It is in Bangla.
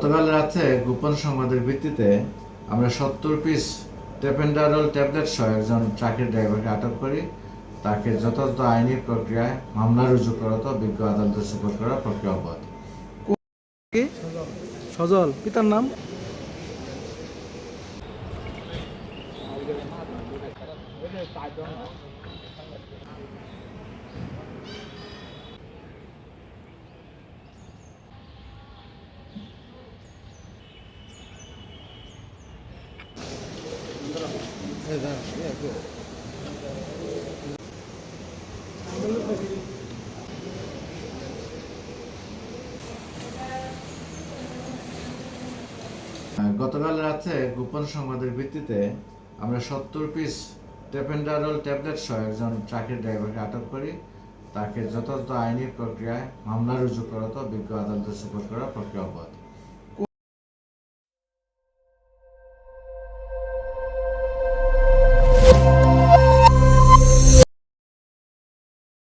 গতকাল রাতে গোপন সংবাদের ভিত্তিতে আমরা সত্তর পিস টেপেন্ডারল ট্যাবলেট সহ একজন ট্রাকের ড্রাইভারকে আটক করি। তাকে যথাযথ আইনি প্রক্রিয়ায় মামলা রুজু করত বিজ্ঞ আদালতে সুপর করার প্রক্রিয়া অব্যাহত। সজল। পিতার নাম? গতকাল রাতে গোপন সংবাদের ভিত্তিতে আমরা সত্তর পিস টেপেন্ডারল ট্যাবলেট সহ একজন ট্রাকের ড্রাইভারকে আটক করি। তাকে যথাযথ আইনি প্রক্রিয়ায় মামলা রুজু করত বিজ্ঞ আদালতে সুপর করার প্রক্রিয়া অব্যাহত।